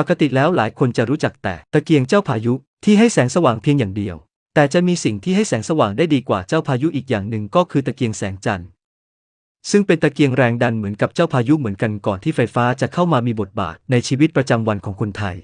ปกติแล้วหลายคนจะรู้จักแต่ตะเกียงเจ้าพายุที่ให้แสงสว่างเพียงอย่างเดียว แต่จะมีสิ่งที่ให้แสงสว่างได้ดีกว่าเจ้าพายุอีกอย่างหนึ่งก็คือตะเกียงแสงจันทร์ซึ่งเป็นตะเกียงแรงดันเหมือนกับเจ้าพายุเหมือนกันก่อนที่ไฟฟ้าจะเข้ามามีบทบาทในชีวิตประจำวันของคนไทย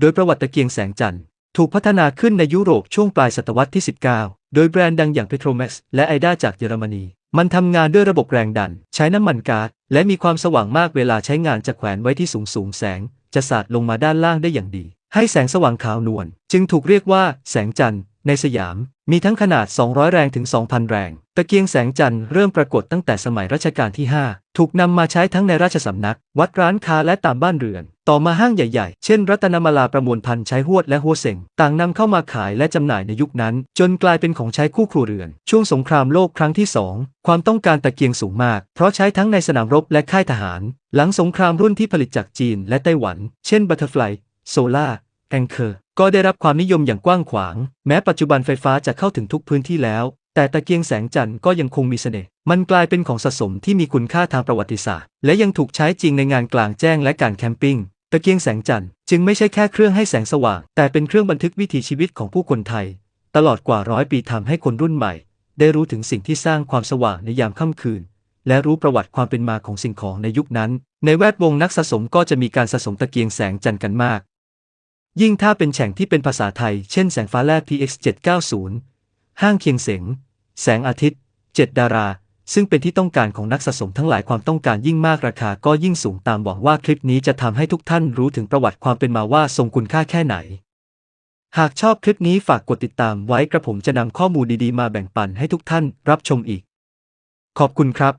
โดยประวัติตะเกียงแสงจันทร์ถูกพัฒนาขึ้นในยุโรปช่วงปลายศตวรรษที่ 19 โดยแบรนด์ดังอย่าง Petromax และไอด้าจากเยอรมนี มันทำงานด้วยระบบแรงดัน ใช้น้ำมันก๊าซและมีความสว่างมากเวลาใช้งานจะแขวนไว้ที่สูงสูงแสง จะสาดลงมาด้านล่างได้อย่างดี ให้แสงสว่างขาวนวลจึงถูกเรียกว่าแสงจันทร์ ในสยาม มีทั้งขนาด 200 แรงถึง 2,000 แรง ตะเกียงแสงจันทร์เริ่มปรากฏตั้งแต่สมัยรัชกาลที่ 5 ถูกนำมาใช้ทั้งในราชสำนัก วัดร้านค้าและตามบ้านเรือน ต่อมาห้างใหญ่ๆ เช่นรัตนมาลาประมวลพันธ์ใช้หวดและหัวเสงต่างนำเข้ามาขายและจำหน่ายในยุคนั้น จนกลายเป็นของใช้คู่ครัวเรือน ช่วงสงครามโลกครั้งที่ 2 ความต้องการตะเกียงสูงมาก เพราะใช้ทั้งในสนามรบและค่ายทหาร หลังสงครามรุ่นที่ผลิตจากจีนและไต้หวัน เช่นบัตเตอร์ฟลายโซล่าแองเคอร์ก็ได้รับความนิยมอย่างกว้างขวาง แม้ปัจจุบันไฟฟ้าจะเข้าถึงทุกพื้นที่แล้ว แต่ตะเกียงแสงจันทร์ก็ยังคงมีเสน่ห์มันกลายเป็นของสะสมที่มีคุณค่าทางประวัติศาสตร์ และยังถูกใช้จริงในงานกลางแจ้งและการแคมปิ้ง ตะเกียงแสงจันทร์จึงไม่ใช่แค่เครื่องให้แสงสว่าง แต่เป็นเครื่องบันทึกวิถีชีวิตของผู้คนไทย ตลอดกว่าร้อยปีทำให้คนรุ่นใหม่ ได้รู้ถึงสิ่งที่สร้างความสว่างในยามค่ำคืน และรู้ประวัติความเป็นมาของสิ่งของในยุคนั้น ในแวดวงนักสะสมก็จะมีการสะสมตะเกียงแสงจันทร์กันมาก ยิ่งถ้าเป็นแฉ่งที่เป็นภาษาไทย เช่นแสงฟ้าแลบ PX 790ห้างเคียงเสงแสงอาทิตย์ 7 ดารา ซึ่งเป็นที่ต้องการของนักสะสมทั้งหลายความต้องการยิ่งมากราคาก็ยิ่งสูงตามหวังว่าคลิปนี้จะทำให้ทุกท่านรู้ถึงประวัติความเป็นมาว่าทรงคุณค่าแค่ไหน หากชอบคลิปนี้ฝากกดติดตามไว้กระผมจะนำข้อมูลดีๆ มาแบ่งปันให้ทุกท่านรับชมอีก ขอบคุณครับ